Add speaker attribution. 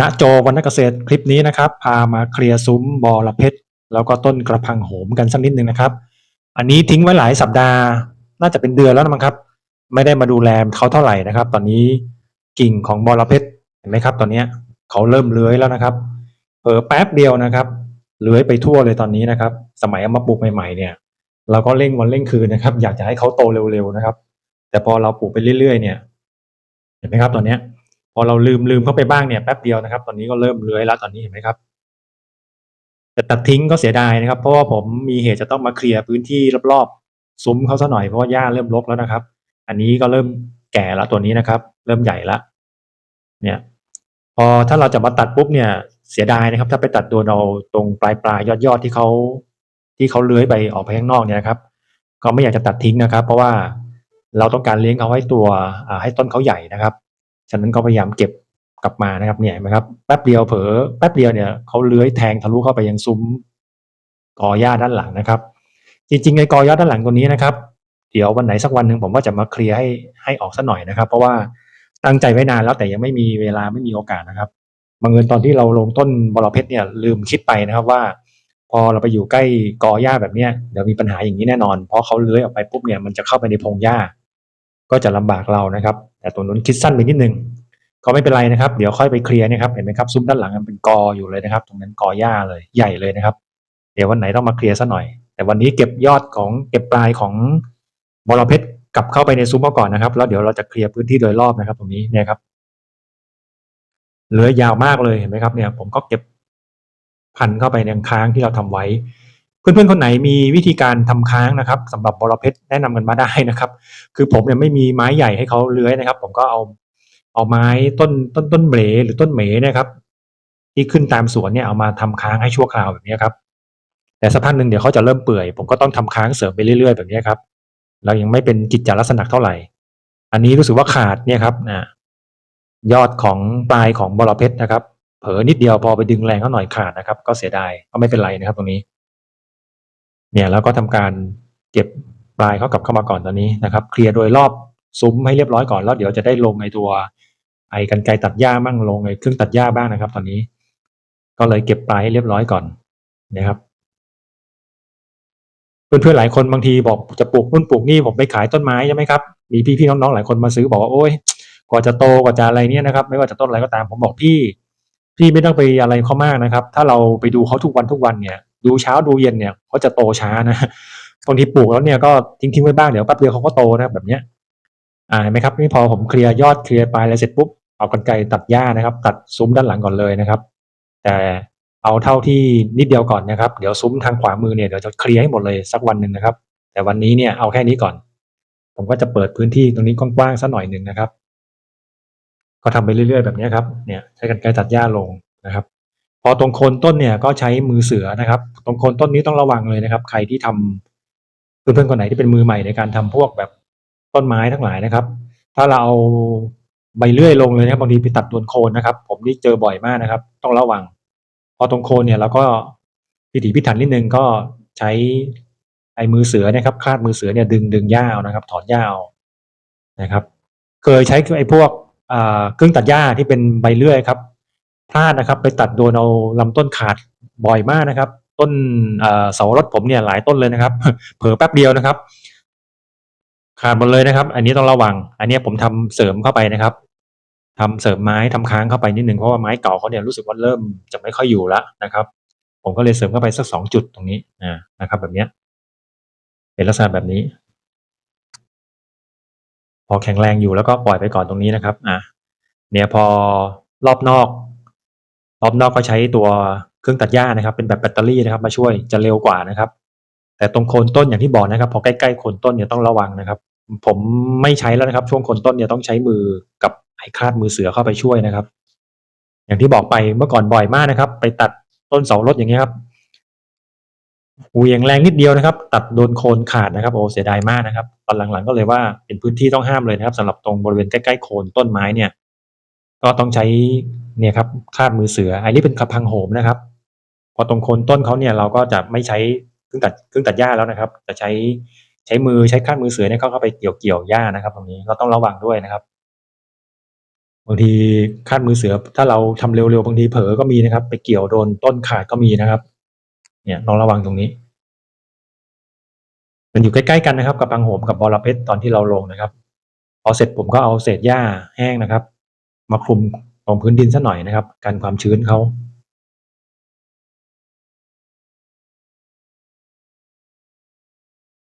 Speaker 1: ณโจวรรณเกษตรคลิปนี้นะครับ พามาเคลียร์ซุ้มบอระเพ็ดแล้วก็ต้นกระพังโหมกันสักนิดหนึ่งนะครับ อันนี้ทิ้งไว้หลายสัปดาห์ น่าจะเป็นเดือนแล้วนะมั้งครับ ไม่ได้มาดูแลเขาเท่าไหร่นะครับ ตอนนี้กิ่งของบอระเพ็ดเห็นไหมครับ ตอนเนี้ยเขาเริ่มเลื้อยแล้วนะครับเผลอแป๊บเดียวนะครับเลื้อยไปทั่วเลยตอนนี้นะครับ สมัยเอามาปลูกใหม่ๆ เนี่ย เราก็เร่งวันเร่งคืนนะครับ อยากจะให้เขาโตเร็วๆนะครับ แต่พอเราปลูกไปเรื่อยๆ เนี่ย เห็นไหมครับตอนเนี้ย พอเราลืมลืมเข้าไปบ้างเนี่ยแป๊บเดียวนะครับ ตอนนี้ก็เริ่มเลื้อยแล้วตอนนี้เห็นไหมครับแต่ตัดทิ้งก็เสียดายนะครับ เพราะว่าผมมีเหตุจะต้องมาเคลียร์พื้นที่รอบๆซุ้มเขาซะหน่อยเพราะว่าหญ้าเริ่มรกแล้วนะครับ อันนี้ก็เริ่มแก่แล้วตัวนี้นะครับ เริ่มใหญ่ละเนี่ย พอถ้าเราจะมาตัดปุ๊บเนี่ย เสียดายนะครับ ถ้าไปตัดโดนเอาตรงปลายปลายยอดยอดที่เขาที่เขาเลื้อยไปออกไปข้างนอกเนี่ยนะครับก็ไม่อยากจะตัดทิ้งนะครับ เพราะว่าเราต้องการเลี้ยงเขาให้ตัวให้ต้นเขาใหญ่นะครับ ฉะนั้นก็พยายามเก็บกลับมานะครับเนี่ยเห็นไหมครับแป๊บเดียวเผลอแป๊บเดียวเนี่ยเขาเลื้อยแทงทะลุเข้าไปยังซุ้มกอหญ้าด้านหลังนะครับ จริงๆในกอหญ้าด้านหลังตัวนี้นะครับ เดี๋ยววันไหนสักวันหนึ่งผมว่าจะมาเคลียร์ให้ให้ออกสักหน่อยนะครับ เพราะว่าตั้งใจไว้นานแล้วแต่ยังไม่มีเวลาไม่มีโอกาสนะครับบังเอิญตอนที่เราลงต้นบอระเพ็ดเนี่ยลืมคิดไปนะครับว่า พอเราไปอยู่ใกล้กอหญ้าแบบเนี้ยเดี๋ยวมีปัญหาอย่างนี้แน่นอน เพราะเขาเลื้อยออกไปปุ๊บเนี่ยมันจะเข้าไปในพงหญ้า ก็จะลำบากเรานะครับ แต่ตรงนู้นคิดสั้นไปนิดนึงก็ไม่เป็นไรนะครับ เดี๋ยวค่อยไปเคลียร์นะครับเห็นไหมครับซุ้มด้านหลังมันเป็นกออยู่เลยนะครับ ตรงนั้นกอหญ้าเลยใหญ่เลยนะครับ เดี๋ยววันไหนต้องมาเคลียร์ซะหน่อย แต่วันนี้เก็บยอดของเก็บปลายของบอระเพ็ดกลับเข้าไปในซุ้มาก่อนนะครับ แล้วเดี๋ยวเราจะเคลียร์พื้นที่โดยรอบนะครับ ตรงนี้เนี่ยครับเหลือยาวมากเลยเห็นไหมครับเนี่ย ผมก็เก็บพันเข้าไปในค้างที่เราทำไว้ เพื่อนๆคนไหนมีวิธีการทำค้างนะครับสำหรับบอระเพ็ดแนะนำกันมาได้นะครับ คือผมเนี่ยไม่มีไม้ใหญ่ให้เขาเลื้อยนะครับ ผมก็เอาเอาไม้ต้นต้นต้นเหมหรือต้นเหมนะครับ ที่ขึ้นตามสวนเนี่ยเอามาทำค้างให้ชั่วคราวแบบนี้ครับแต่สักพักหนึ่งเดี๋ยวเขาจะเริ่มเปื่อยผมก็ต้องทำค้างเสริมไปเรื่อยๆ แบบนี้ครับ เรายังไม่เป็นกิจจลักษณะเท่าไหร่ อันนี้รู้สึกว่าขาดเนี่ยครับนะยอดของปลายของบอระเพ็ดนะครับ เผลอนิดเดียวพอไปดึงแรงเขาหน่อยขาดนะครับ ก็เสียดายก็ไม่เป็นไรนะครับ ตรงนี้ เนี่ยแล้วก็ทำการเก็บปลายเขากลับเข้ามาก่อนตอนนี้นะครับเคลียร์โดยรอบซุ้มให้เรียบร้อยก่อนแล้วเดี๋ยวจะได้ลงไอตัวไอ้กันไกตัดหญ้าบ้างลงไอ้เครื่องตัดหญ้าบ้างนะครับ ตอนนี้ ก็เลยเก็บปลายให้เรียบร้อยก่อนนะครับเพื่อนๆหลายคนบางทีบอกจะปลูกนู่นปลูกนี่ผมไปขายต้นไม้ใช่ไหมครับมีพี่ๆน้องๆหลายคนมาซื้อบอกว่าโอ๊ยกว่าจะโตกว่าจะอะไรเนี่ยนะครับ ไม่ว่าจะต้นอะไรก็ตามผมบอกพี่ พี่ไม่ต้องไปอะไรเขามากนะครับ ถ้าเราไปดูเขาทุกวันทุกวันเนี่ย ดูเช้าดูเย็นเนี่ยเขาจะโตช้านะบางทีปลูกแล้วเนี่ยก็ทิ้งทิ้งไว้บ้างเดี๋ยวแป๊บเดียวเขาก็โตนะครับแบบเนี้ยอ่าเห็นไหมครับนี่พอผมเคลียร์ยอดเคลียร์ปลายอะไรเสร็จปุ๊บเอากรรไกรตัดหญ้านะครับ ตัดซุ้มด้านหลังก่อนเลยนะครับ แต่เอาเท่าที่นิดเดียวก่อนนะครับ เดี๋ยวซุ้มทางขวามือเนี่ยเดี๋ยวจะเคลียร์ให้หมดเลยสักวันหนึ่งนะครับ แต่วันนี้เนี่ยเอาแค่นี้ก่อน ผมก็จะเปิดพื้นที่ตรงนี้กว้างๆสักหน่อยหนึ่งนะครับ ก็ทำไปเรื่อยๆแบบนี้ครับเนี่ยใช้กรรไกรตัดหญ้าลงนะครับ พอตรงโคนต้นเนี่ยก็ใช้มือเสือนะครับ ตรงโคนต้นนี้ต้องระวังเลยนะครับ ใครที่ทำเพื่อนๆคนไหนที่เป็นมือใหม่ในการทำพวกแบบต้นไม้ทั้งหลายนะครับ ถ้าเราเอาใบเลื่อยลงเลยนะครับบางทีไปตัดโดนโคนนะครับ ผมนี่เจอบ่อยมากนะครับ ต้องระวัง พอตรงโคนเนี่ยเราก็พิถีพิถันนิดนึงก็ใช้ไอ้มือเสือนะครับ คาดมือเสือเนี่ยดึงดึงหญ้าเอานะครับ ถอนหญ้าเอานะครับ เคยใช้ไอ้พวกเครื่องตัดหญ้าที่เป็นใบเลื่อยครับ พลานะครับไปตัดโดนเอาลำต้นขาดบ่อยมากนะครับ ต้นเสารถผมเนี่ยหลายต้นเลยนะครับ เผลอแป๊บเดียวนะครับ ขาดหมดเลยนะครับ อันนี้ต้องระวัง อันนี้ผมทำเสริมเข้าไปนะครับทำเสริมไม้ทำค้างเข้าไปนิดนึงเพราะว่าไม้เก่าเขาเนี่ยรู้สึกว่าเริ่มจะไม่ค่อยอยู่แล้วนะครับ ผมก็เลยเสริมเข้าไปสักสองจุดตรงนี้นะครับ แบบเนี้ยเป็นลักษณะแบบนี้ พอแข็งแรงอยู่แล้วก็ปล่อยไปก่อนตรงนี้นะครับ อะเนี่ยพอรอบนอก รอบนอกก็ใช้ตัวเครื่องตัดหญ้านะครับ เป็นแบบแบตเตอรี่นะครับมาช่วยจะเร็วกว่านะครับ แต่ตรงโคนต้นอย่างที่บอกนะครับ พอใกล้ๆโคนต้นเนี่ยต้องระวังนะครับ ผมไม่ใช้แล้วนะครับ ช่วงโคนต้นเนี่ยต้องใช้มือกับไอ้คาดมือเสือเข้าไปช่วยนะครับ อย่างที่บอกไปเมื่อก่อนบ่อยมากนะครับ ไปตัดต้นเสารถอย่างเงี้ยครับเหวียงแรงนิดเดียวนะครับ ตัดโดนโคนขาดนะครับโอ้เสียดายมากนะครับ ตอนหลังๆก็เลยว่าเป็นพื้นที่ต้องห้ามเลยนะครับสำหรับตรงบริเวณใกล้ๆโคนต้นไม้เนี่ย ก็ต้องใช้ เนี่ยครับคาดมือเสืออันนี้เป็นกระพังโหมนะครับ พอตรงโคนต้นเขาเนี่ยเราก็จะไม่ใช้เครื่องตัดเครื่องตัดหญ้าแล้วนะครับ จะใช้ใช้มือใช้คาดมือเสือเนี่ยเข้าเข้าไปเกี่ยวเกี่ยวหญ้านะครับ ตรงนี้เราต้องระวังด้วยนะครับบางทีคาดมือเสือถ้าเราทำเร็วๆบางทีเผลอก็มีนะครับ ไปเกี่ยวโดนต้นขาดก็มีนะครับ เนี่ยต้องระวังตรงนี้ มันอยู่ใกล้ๆกันนะครับ กับพังโหมกับบอระเพ็ดตอนที่เราลงนะครับ พอเสร็จผมก็เอาเศษหญ้าแห้งนะครับ มาคลุม ของพื้นดินซะหน่อยนะครับ กันความชื้นเขา